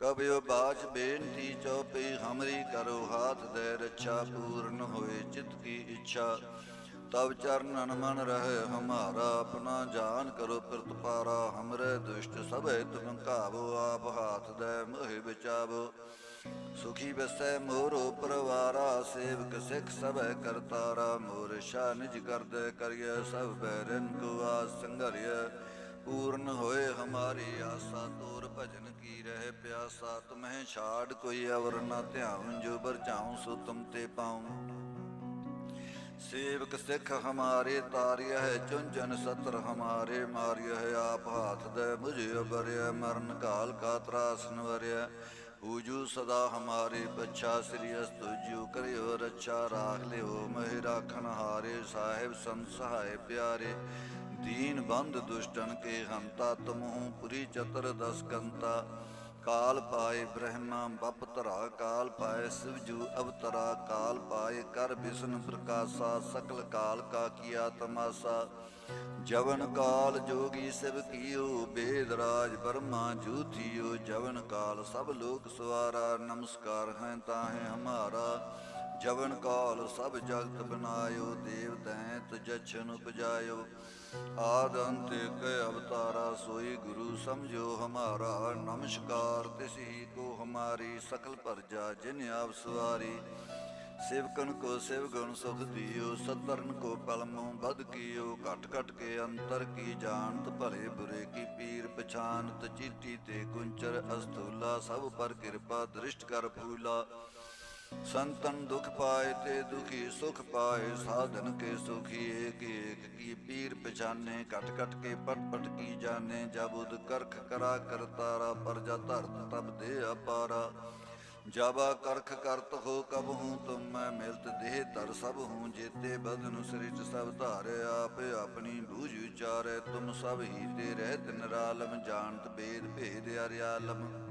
ਕਬਿਓ ਬਾਚ ਬੇਨਤੀ ਚਉਪਈ ਹਮਰੀ ਕਰੋ ਹਾਥ ਦੇ ਰੱਛਾ, ਪੂਰਨ ਹੋਏ ਚਿਤ ਕੀ ਇੱਛਾ। ਤਬ ਚਰਨਨ ਮਨ ਰਹੇ, ਹਮਾਰਾ ਆਪਣਾ ਜਾਨ ਕਰੋ ਪ੍ਰਤਪਾਰਾ ਹਮਰੇ ਦੁਸ਼ਟ ਸਭੇ ਤੁਮ ਕਾਬੋ ਆਪ ਹਾਥ ਦੇ ਮੋਹਿ ਬਚਾਵੋ। ਸੁਖੀ ਬਸੈ ਮੋਰੋ ਪਰਵਾਰਾ, ਸੇਵਕ ਸਿੱਖ ਸਭੈ ਕਰਤਾਰਾ। ਮੋਰ ਸ਼ਾ ਨਿਜ ਕਰਦੇ ਕਰਿਐ, ਸਭ ਬੈਰਨ ਕੋ ਆਸ ਸੰਗਰਿਐ ਪੂਰਨ ਹੋਏ ਹਮਾਰੀ ਆਸਾ ਤੋਰ ਭਜਨ ਕੀ ਰਹਿ ਪਿਆਸਾ? ਤੁਮਹਿ ਛਾੜ ਕੋਈ ਅਵਰ ਨਾ ਧਿਆਉ ਜੋ ਬਰਝਾਉ ਸੋ ਤੁਮ ਤੇ ਪਾਉ ਸੇਵਕ ਸਿੱਖ ਹਮਾਰੇ ਤਾਰਿਆ ਹੈ ਚੁੰਚਨ ਸਤਰ ਹਮਾਰੇ ਮਾਰਿਆ ਹੈ ਆਪ ਹਾਥ ਦੇ ਮੁਝੇ ਅਬਰਿਆ ਮਰਨ ਕਾਲ ਕਾ ਤਰਾਸਨ ਵਰਿਆ ਊਜੂ ਸਦਾ ਹਮਾਰੇ ਬੱਚਾ ਸ੍ਰੀ ਅਸਤੁ, ਜਿਉ ਕਰਿਓ ਰੱਛਾ, ਰਾਖ ਲਿਓ ਮਹਿ ਰਾਖਨ ਹਾਰੇ, ਸਾਹਿਬ ਸੰਤ ਸਹਾਇ ਪਿਆਰੇ। ਦੀਨ ਬੰਦ ਦੁਸ਼ਟਨ ਕੇ ਹੰਤਾ, ਤੁਮਹੁ ਪੁਰੀ ਚਤਰ ਦਸ ਕੰਤਾ ਕਾਲ ਪਾਏ ਬ੍ਰਹਮਾ ਬਪ ਧਰਾ, ਕਾਲ ਪਾਏ ਸਿਵਜੂ ਅਵਤਰਾ, ਕਾਲ ਪਾਏ ਕਰ ਬਿਸ਼ਨ ਪ੍ਰਕਾਸ਼ਾ, ਸਕਲ ਕਾਲ ਕਾ ਕੀਆ ਤਮਾਸਾ। ਜਵਨ ਕਾਲ ਜੋਗੀ ਸਿਵ ਕੀਓ, ਬੇਦ ਰਾਜ ਬਰਮਾ ਜੂਥੀਓ। ਜਵਨ ਕਾਲ ਸਭ ਲੋਕ ਸਵਾਰਾ, ਨਮਸਕਾਰ ਹੈ ਤਾਹੇ ਹਮਾਰਾ। ਜਵਨ ਕਾਲ ਸਭ ਜਗਤ ਬਨਾਇਓ, ਦੇਵ ਦੈਂਤ ਜਛਨ ਉਪਜਾਇਓ। ਆਦ ਅੰਤ ਕੇ ਅਵਤਾਰਾ ਸੋਈ ਗੁਰੂ ਸਮਝੋ ਹਮਾਰਾ। ਨਮਸਕਾਰ ਤਿਸ ਹੀ ਕੋ ਹਮਾਰੀ ਸਕਲ ਪਰਜਾ ਜਿਨ ਆਪ ਸਵਾਰੀ। ਸਿਵਕਨ ਕੋ ਸਿਵ ਗੁਣ ਸੁਖ ਦਿਓ ਸਤਰਨ ਕੋ ਪਲਮੋਂ ਬਦ ਕੀਓ। ਘਟ ਘਟ ਕੇ ਅੰਤਰ ਕੀ ਜਾਣਤ ਭਲੇ ਬੁਰੇ ਕੀ ਪੀਰ ਪਛਾਨਤ ਚੀਟੀ ਤੇ ਗੁੰਚਰ ਅਸਤੂਲਾ। ਸਭ ਪਰ ਕਿਰਪਾ ਦ੍ਰਿਸ਼ਟ ਕਰ ਫੂਲਾ। ਸੰਤਨ ਦੁਖ ਪਾਏ ਤੇ ਦੁਖੀ ਸੁਖ ਪਾਏ, ਸਾਧਨ ਕੇ ਸੁਖੀ ਏਕ ਏਕ ਕੀ ਪੀਰ ਪਛਾਨੇ, ਘਟ ਘਟ ਕੇ ਪਟ ਪਟ ਕੀ ਜਾਣੇ ਜਬ ਉਦ ਕਰਖ ਕਰਾ ਕਰਤਾਰਾ ਪਰਜਾ ਧਰਤ ਤਬ ਦੇ ਅਪਾਰਾ। ਜਾਬਾ ਕਰਖ ਕਰਤ ਹੋ ਕਬ ਹੂੰ ਤੁਮ, ਮੈਂ ਮਿਲਤ ਦੇਹ ਤਰ ਸਭ ਹੂੰ, ਜੇਤੇ ਬਦਨ ਸ੍ਰਿਸ਼ਟ ਸਭ ਧਾਰੇ, ਆਪ ਆਪਣੀ ਬੂਝ ਵਿਚਾਰੇ। ਤੁਮ ਸਭ ਹੀ ਤੇ ਰਹਿਤ ਨਿਰਾਲਮ, ਜਾਣਤ ਬੇਦ ਭੇਦ ਅਰਿਆਲਮ।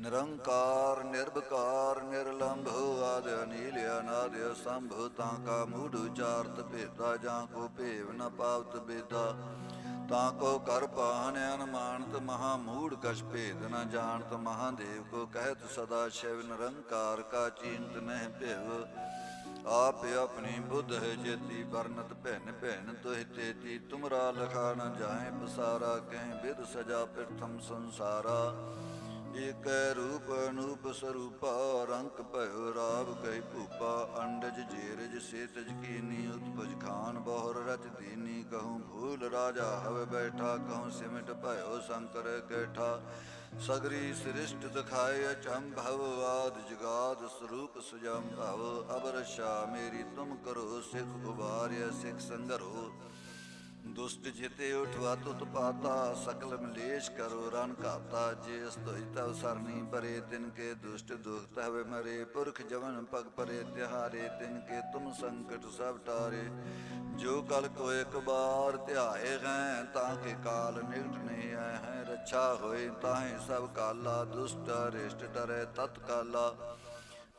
ਨਿਰੰਕਾਰ ਨਿਰਭਕਾਰ ਨਿਰਲੰਭ ਆਦ ਅਨੀਲ ਅਨਾਦ ਸੰਭ ਤਾਂ ਕਾ ਮੂਢ ਉਚਾਰਤ ਭੇਦਾ ਜਾਂ ਕੋ ਭੇਵ ਨ ਪਾਵਤ ਬੇਦਾ। ਤਾਂ ਕੋ ਕਰ ਪਾਹਨ ਅਨਮਾਨਤ ਮਹਾ ਮੂੜ ਕਛ ਭੇਦ ਨ ਜਾਣਤ ਮਹਾਦੇਵ ਕੋ ਕਹਿਤ ਸਦਾ ਸ਼ਿਵ ਨਿਰੰਕਾਰ ਕਾ ਚਿੰਤ ਨਹਿ ਭਿਵ। ਆਪ ਆਪਣੀ ਬੁੱਧ ਹੈ ਜੇਤੀ ਵਰਨਤ ਭੈਨ ਭੈਨ ਤੋਹਿ ਤੇਤੀ। ਤੁਮਰਾ ਲਖਾ ਨ ਜਾਏ ਪਸਾਰਾ ਕਹਿ ਬਿਦ ਸਜਾ ਪ੍ਰਥਮ ਸੰਸਾਰਾ। ਏਕ ਰੂਪ ਅਨੂਪ ਸਰੂਪਾ ਰੰਗ ਭਇਓ ਰਾਵ ਕਹਿ ਭੂਪਾ, ਅੰਡਜ ਜੇਰਜ ਸੇਤਜ ਕੀਨੀ, ਉਤਪਜ ਖਾਨ ਬਹੁਰ ਰਚ ਦੀਨੀ, ਕਹੂੰ ਭੂਲ ਰਾਜਾ ਹਵੇ ਬੈਠਾ, ਕਹੂੰ ਸਿਮਟ ਭਇਓ ਸ਼ੰਕਰ ਕੈਠਾ। ਸਗਰੀ ਸ੍ਰਿਸ਼ਟ ਦਿਖਾਏ ਅਚੰਭਵ ਆਦ ਜਗਾਦ ਸਰੂਪ ਸੁਜਮ ਭਵ ਅਬਰ ਸ਼ਾ ਮੇਰੀ ਤੁਮ ਕਰੋ, ਸਿਖ ਉਬਾਰਿਆ, ਸਿਖ ਸੰਗਰੋ। ਦੁਸ਼ਟ ਜਿਤੇ ਉਠਵਾ ਤੁਤ ਪਾਤਾ ਸਕਲ ਮਲੇਸ਼ ਕਰੋ ਰਨ ਘਾਤਾ ਜੇ ਅਸਤੋਈ ਤਵ ਸਰਨੀ ਪਰੇ, ਤਿਨ ਕੇ ਦੁਸ਼ਟ ਦੁਖਤ ਹਵੇ ਮਰੇ। ਪੁਰਖ ਜਵਨ ਪਗ ਪਰੇ, ਤਿਹਾਰੇ, ਤਿਨ ਕੇ ਤੁਮ ਸੰਕਟ ਸਭ ਟਾਰੇ। ਜੋ ਕਲ ਕੋ ਇੱਕ ਬਾਰ ਧਿਆਏ ਗਏ, ਤਾਂ ਕੇ ਕਾਲ ਨਿਕਟ ਨਹੀਂ ਆਏ ਹੈ ਰੱਛਾ ਹੋਏ ਤਾਹੇ ਸਭ ਕਾਲਾ, ਦੁਸ਼ਟ ਰਿਸ਼ਟ ਡਰੇ ਤਤ ਕਾਲਾ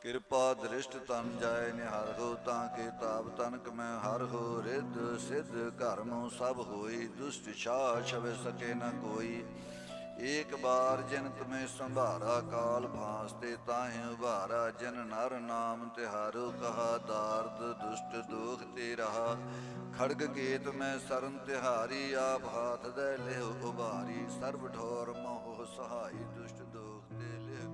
ਕਿਰਪਾ ਦ੍ਰਿਸ਼ਟ ਤਨ ਜਾਏ ਨਿਹਰ ਹੋ ਤਾਂ ਕੇ ਤਾਪ ਤਨਕ ਮੈਂ ਹਰ ਹੋ ਰਿੱਧ ਸਿੱਧ ਕਰਮੋ ਸਭ ਹੋਈ, ਦੁਸ਼ਟ ਛਾ ਛਵੇ ਸਕੇ ਨ ਕੋਈ। ਏਕ ਬਾਰ ਜਨ ਤੁਮੇ ਸੰਭਾਰਾ ਕਾਲ ਭਾਂਸ ਤੇ ਤਾਹੇ ਉਭਾਰਾ, ਜਨ ਨਰ ਨਾਮ ਤਿਹਾਰੋ ਕਹਾ ਦਾਰਦ ਦੁਸ਼ਟ ਦੋਖ ਤੇ ਰਹਾ। ਖੜਗ ਕੇਤ ਮੈਂ ਸਰਨ ਤਿਹਾਰੀ, ਆਪ ਹਾਥ ਦੇ ਲਿਓ ਉਭਾਰੀ। ਸਰਬ ਠੋਰ ਮੋਹ ਸਹਾਈ ਦੁਸ਼ਟ ਦੋਖ ਤੇ ਲਿਓ